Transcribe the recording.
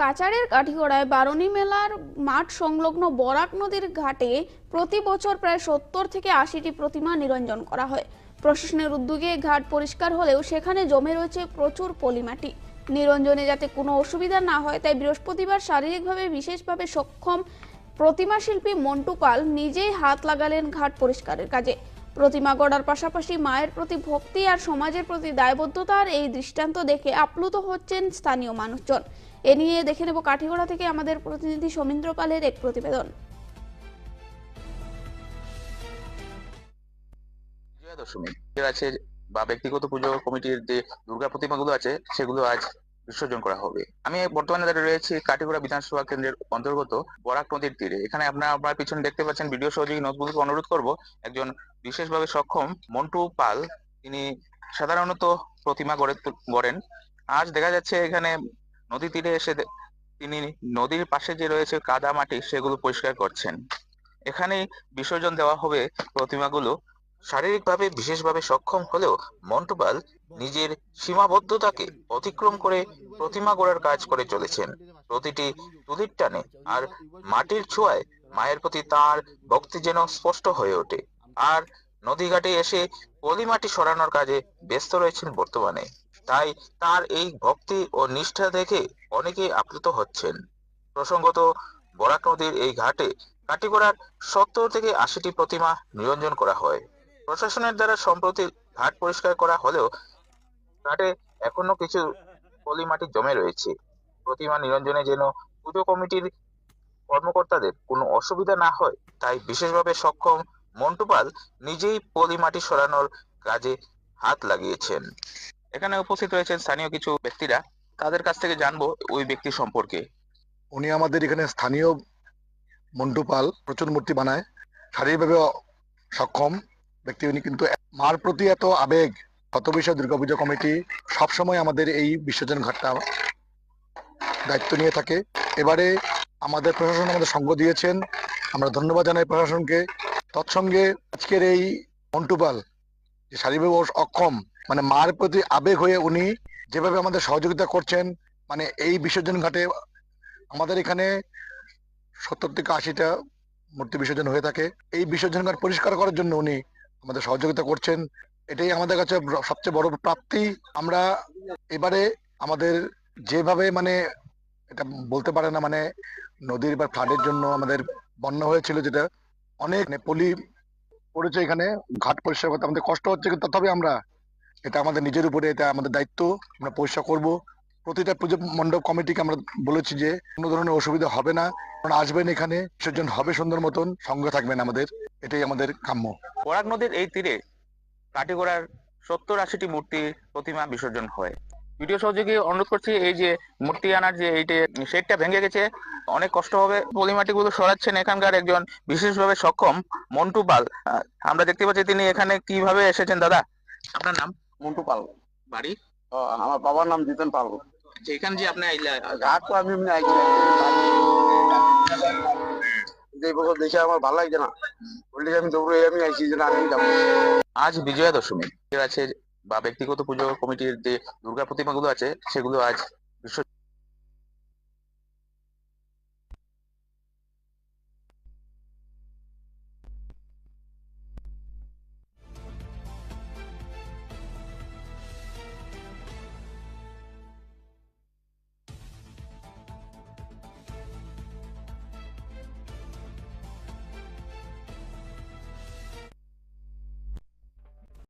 কাচারের কাঠিগড়ায় বারণী মেলার মাঠ সংলগ্ন বরাক নদীর ঘাটে প্রতি বছর প্রায় সত্তর থেকে আশিটি প্রতিমা নিরঞ্জন করা হয়। প্রশাসনের উদ্যোগে ঘাট পরিষ্কার হলেও সেখানে জমে রয়েছে প্রচুর পলিমাটি। নিরঞ্জনে যাতে কোনো অসুবিধা না হয়, তাই বৃহস্পতিবার শারীরিকভাবে বিশেষভাবে সক্ষম প্রতিমা শিল্পী মন্টু পাল নিজেই হাত লাগালেন ঘাট পরিষ্কারের কাজে। প্রতিমা গড়ার পাশাপাশি মায়ের প্রতি ভক্তি আর সমাজের প্রতি দায়বদ্ধতার এই দৃষ্টান্ত দেখে আপ্লুত হচ্ছেন স্থানীয় মানুষজন। এ নিয়ে দেখে নেব কাঠিগড়া থেকে আমাদের প্রতিনিধি সমীন্দ্র পালের এক প্রতিবেদন। দশমী আছে বা ব্যক্তিগত পুজো কমিটির যে দুর্গা প্রতিমাগুলো আছে, সেগুলো আজ বিসর্জন করা হবে। আমি বর্তমানে দাঁড়িয়ে রয়েছি কাটিগড়া বিধানসভা কেন্দ্রের অন্তর্গত বরাক নদীর তীরে। এখানে আপনারা আপনার পিছনে দেখতে পাচ্ছেন ভিডিও সহযোগী নজগুলোকে অনুরোধ করব, একজন বিশেষভাবে সক্ষম মন্টু পাল, তিনি সাধারণত প্রতিমা গড়ে গড়েন। আজ দেখা যাচ্ছে এখানে নদী তীরে এসে তিনি নদীর পাশে যে রয়েছে কাদা মাটি, সেগুলো পরিষ্কার করছেন। এখানে বিসর্জন দেওয়া হবে প্রতিমাগুলো। শারীরিকভাবে, বিশেষভাবে সক্ষম হলেও মন্টুপাল নিজের সীমাবদ্ধতাকে অতিক্রম করে প্রতিমা গড়ার কাজ করে চলেছেন। প্রতিটি তুলির টানে আর মাটির ছোঁয়ায় মায়ের প্রতি তার ভক্তি যেন স্পষ্ট হয়ে ওঠে। আর নদীঘাটে এসে পলিমাটি সরানোর কাজে ব্যস্ত রয়েছেন বর্তমানে। তাই তার এই ভক্তি ও নিষ্ঠা দেখে অনেকেই আপ্লুত হচ্ছেন। প্রসঙ্গত, বরাক নদীর এই ঘাটে কাটিগড়ার সত্তর থেকে আশিটি প্রতিমা নিরঞ্জন করা হয়। প্রশাসনের দ্বারা সম্প্রতি ঘাট পরিষ্কার করা হলেও ঘাটে এখনও কিছু পলিমাটি জমে রয়েছে। প্রতিমা নিরঞ্জনে যেন পুজো কমিটির কর্মকর্তাদের কোনো অসুবিধা না হয়, তাই বিশেষভাবে সক্ষম মন্টুপাল নিজেই পলিমাটি সরানোর কাজে হাত লাগিয়েছেন। এখানে উপস্থিত রয়েছেন স্থানীয় কিছু ব্যক্তিরা, তাদের কাছ থেকে জানব ওই ব্যক্তি সম্পর্কে। উনি আমাদের এখানে স্থানীয় মন্টুপাল প্রচুর মূর্তি বানায় শারীরিকভাবে সক্ষম। ব্যক্তি উনি কিন্তু মার প্রতি এত আবেগ শত বিষয় দুর্গাপুজো কমিটি সবসময় আমাদের এই বিসর্জন ঘাটটা দায়িত্ব নিয়ে থাকে। এবারে আমাদের প্রশাসন আমাদের সঙ্গ দিয়েছেন। আমরা ধন্যবাদ জানাই প্রশাসনকে। তৎসঙ্গে আজকের এই মন্টুপাল, যে শারীরিকভাবে ও অক্ষম মানে মার প্রতি আবেগ হয়ে উনি যেভাবে আমাদের সহযোগিতা করছেন মানে এই বিসর্জন ঘাটে আমাদের এখানে সত্তর থেকে আশিটা মূর্তি বিসর্জন হয়ে থাকে। এই বিসর্জন ঘাট পরিষ্কার করার জন্য উনি আমাদের সহযোগিতা করছেন। এটাই আমাদের কাছে সবচেয়ে বড় প্রাপ্তি। আমরা এবারে আমাদের যেভাবে মানে এটা বলতে পারে না মানে নদীর বা ফ্লাডের জন্য আমাদের বন্যা হয়েছিল যেটা অনেক মানে পলি পড়েছে এখানে, ঘাট পরিষ্কার করতে আমাদের কষ্ট হচ্ছে কিন্তু তথাপি আমরা এটা আমাদের নিজের উপরে এটা আমাদের দায়িত্ব, আমরা পরিষ্কার করব। প্রতিটা পুজো মণ্ডপ কমিটিকে আমরা বলেছি যে কোনো ধরনের অসুবিধা হবে না। আসবেন এখানে, বিসর্জন হবে সুন্দর মতন, সঙ্গে থাকবেন আমাদের। এটাই আমাদের কাম্য। বরাক নদীর এই তীরে কাটিগড়ার সত্তর আশিটি মূর্তি প্রতিমা বিসর্জন হয়। ভিডিও সহযোগী অনুরোধ করছি এই যে মূর্তি আনার যে এই যে শেডটা ভেঙে গেছে অনেক কষ্ট হবে। পলিমাটি গুলো সরাচ্ছেন এখানকার একজন বিশেষভাবে সক্ষম মন্টু পাল। আমরা দেখতে পাচ্ছি তিনি এখানে কীভাবে এসেছেন দাদা? আপনার নাম? মন্টু পাল। বাড়ি? আমার বাবার নাম জিতেন পাল। এখানে যে আপনি আইলা ঘাট তো আমি এমনি আইছি। বছর দেখে আমার ভালো লাগছে না। বললি আমি দৌড়ে আমি আইছি যে আমি যাব। আজ বিজয়া দশমী। আছে বা ব্যক্তিগত পুজো কমিটির যে দুর্গা প্রতিমাগুলো আছে, সেগুলো আজ বিসর্জন